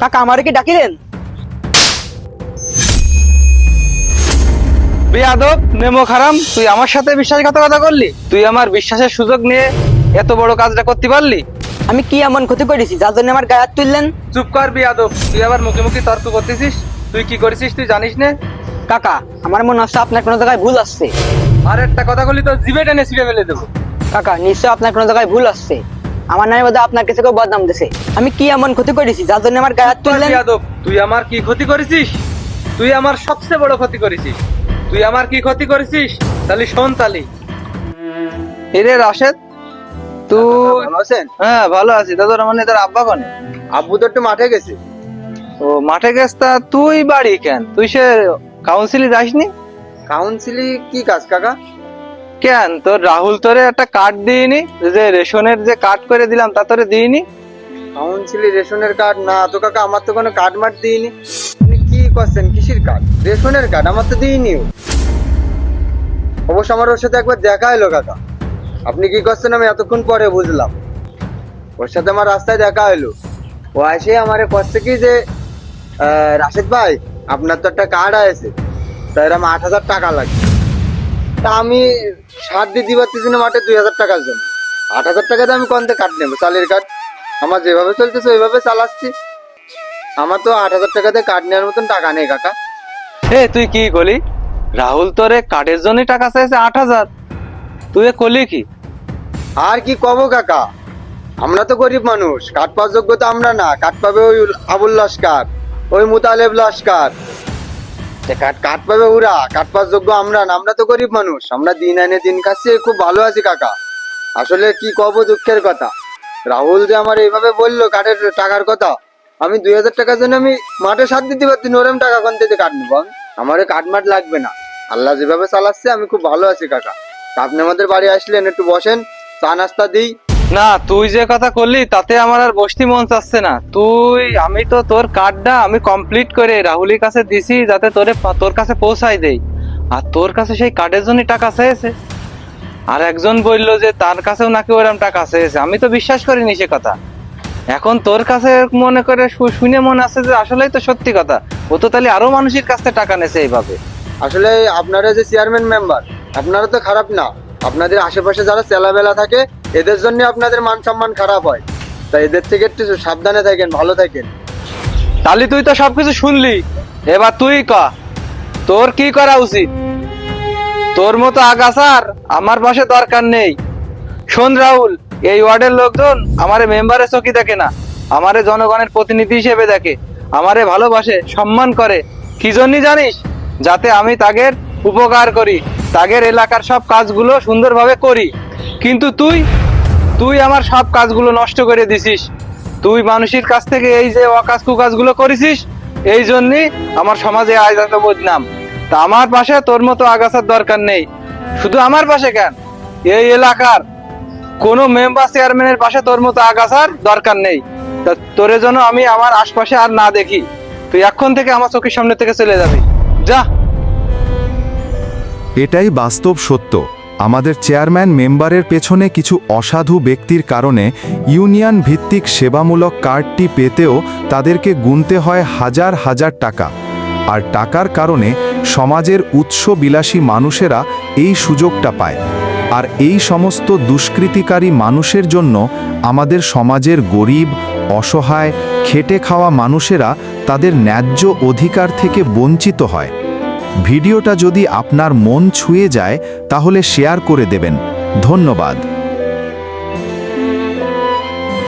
কাকা আমারে কি ডাকিলেন? বেয়াদব নেমো খারাম তুই আমার সাথে বিশ্বাসঘাতকতা করলি? তুই আমার বিশ্বাসের সুযোগ নিয়ে এত বড় কাজটা করতে পারলি? আমি কি এমন ক্ষতি করেছি যার জন্য আমার গায়ে হাত তুললেন? চুপ কর বেয়াদব তুই আবার মুখে মুখে তর্ক করতেছিস? তুই কি করেছিস তুই জানিস না? কাকা আমার মনে হচ্ছে আপনার কোনো জায়গায় ভুল আসছে। আর একটা কথা বলি তো জিভে টেনে ছিঁড়ে ফেলে দেবো। কাকা নিশ্চয় আপনার কোনো জায়গায় ভুল আসছে। আমার নামে বোধহয় আপনার কাছে কেউ বদনাম দিছে। আমি কি এমন ক্ষতি করেছি? যার জন্য আমার গায়ে হাত তুললেন? বেয়াদব তুই আমার কি ক্ষতি করেছিস? তুই আমার সবচেয়ে বড় ক্ষতি করেছিস। তুই আমার কি ক্ষতি করেছিস? তাহলে শোন তালি এরে রাশেদ তুই ভালো আছেন? হ্যাঁ ভালো আছি। দাদা মানে তোর আব্বা কনে? আব্বু তো একটু মাঠে গেছে। ও মাঠে গেছ? তা তুই বাড়ি কেন? তুই সে কাউন্সিলে যাসনি? কাউন্সিলি কি কাজ কাকা? কেন? তোর রাহুল তোরে একটা কার্ড দিইনি? যে রেশনের যে কার্ড করে দিলাম, তা তোরে দিইনি? কাউন্সিলি রেশনের কার্ড না, তো কাকা, আমার তো কোনো কার্ড মার্ট দিইনি। আপনি কি করছেন? কিসির কার্ড রেশনের কার্ড আমার তো দিইনি। অবশ্য আমার ওর সাথে একবার দেখা এলো কাকা। আপনি কি করছেন আমি এতক্ষণ পরে বুঝলাম। ওর সাথে আমার রাস্তায় দেখা হলো। ও আসে আমারে করছে কি যে রাশেদ ভাই, আপনার তো একটা কার্ড আছে। তাই এরকম আট হাজার টাকা লাগবে। তা আমি সার দিয়ে দিবার তিন মাঠে দুই হাজার টাকার জন্য। আট হাজার টাকাতে আমি কোনতে কার্ড নেব চালের কার্ড আমার যেভাবে চলতেছে ওইভাবে চালাচ্ছি। আমার তো আট হাজার টাকাতে কার্ড নেওয়ার মতন টাকা নেই কাকা। হে তুই কি কলি? রাহুল তোরে কার্ডের জন্য টাকা চাইছে আট হাজার। তুই এ কলি কি? আর কি কব কাকা? আমরা তো গরিব মানুষ কাঠ পাওয়ার যোগ্য তো আমরা না। কাঠ পাবে ওই আবুল লস্কার ওই মুতালেব লস্কার। কাঠ কাঠ পাবে ওরা। কাঠ যোগ্য আমরা না। আমরা তো গরিব মানুষ। আমরা দিন আনে, দিন খাচ্ছি। খুব ভালো আছি, কাকা। আসলে কি কব দুঃখের কথা? রাহুল যে আমার এইভাবে বলল কাঠের টাকার কথা, আমি দুই হাজার টাকার জন্য আমি মাঠে সাথ দিতে পারছি নরম টাকা কোন থেকে কাঠ নেব আমি? আমার কাঠ মাঠ লাগবে না। আল্লাহ যেভাবে চালাচ্ছে, আমি খুব ভালো আছি, কাকা। আপনি আমাদের বাড়ি আসলেন, একটু বসেন, চা নাস্তা দিই। না, তুই যে কথা করলি, তাতে আমার আর বসতি মন চাচ্ছে না। তুই, আমি তো তোর কার্ডটা আমি কমপ্লিট করে রাহুলের কাছে দিছি, যাতে তোরে তোর কাছে পৌঁছাই দেই। আর তোর কাছে সেই কার্ডের জন্য টাকা চেয়েছে। আর একজন বলল যে, তার কাছেও নাকি ওরকম টাকা চেয়েছে। আমি তো বিশ্বাস করিনি সে কথা। এখন তোর কাছে মনে করে শুনে মনে আছে যে, আসলেই তো সত্যি কথা। ও তো তাহলে আরও মানুষের কাছ থেকে টাকা নেছে এইভাবে। আসলে আপনারা যে চেয়ারম্যান মেম্বার আপনারা তো খারাপ না। আপনাদের আশেপাশে যারা চেলাবেলা থাকে এদের জন্য আপনাদের মান সম্মান খারাপ হয়। তাই এদের থেকে একটু সাবধানে থাকেন, ভালো থাকেন। তাহলে তুই তো সবকিছু শুনলি। এবার তুই ক। তোর কি করা উচিত? তোর মতো আগাছার আমার পাশে দরকার নেই। শোন রাহুল, এই ওয়ার্ডের লোকজন আমারে মেম্বারে চকি দেখে না। আমারে জনগণের প্রতিনিধি হিসেবে দেখে। আমারে ভালোবাসে, সম্মান করে। কি জন্য জানিস? যাতে আমি তাগের উপকার করি, তাগের এলাকার সব কাজগুলো সুন্দরভাবে করি। কিন্তু তুই তুই আমার সব কাজগুলো নষ্ট করে দিছিস। তুই মানুষের কাছ থেকে এই যে অকাজ কুকাজগুলো করেছিস, এই জন্যই আমার সমাজে আজ এত বদনাম। তা আমার পাশে তোর মতো আগাছার দরকার নেই। শুধু আমার পাশে কেন? এই এলাকার কোনো মেম্বার চেয়ারম্যানের পাশে তোর মতো আগাছার দরকার নেই। তা তোর জন্য আমি আমার আশপাশে আর না দেখি। তুই এখন থেকে আমার চোখের সামনে থেকে চলে যাবি। যা। এটাই বাস্তব সত্য। আমাদের চেয়ারম্যান মেম্বারের পেছনে কিছু অসাধু ব্যক্তির কারণে ইউনিয়ন ভিত্তিক সেবামূলক কার্ডটি পেতেও তাদেরকে গুনতে হয় হাজার হাজার টাকা। আর টাকার কারণে সমাজের উৎসবিলাসী মানুষেরা এই সুযোগটা পায়। আর এই সমস্ত দুষ্কৃতিকারী মানুষের জন্য আমাদের সমাজের গরিব, অসহায়, খেটে খাওয়া মানুষেরা তাদের ন্যায্য অধিকার থেকে বঞ্চিত হয়। ভিডিওটা যদি আপনার মন ছুঁয়ে যায় তাহলে শেয়ার করে দেবেন। ধন্যবাদ।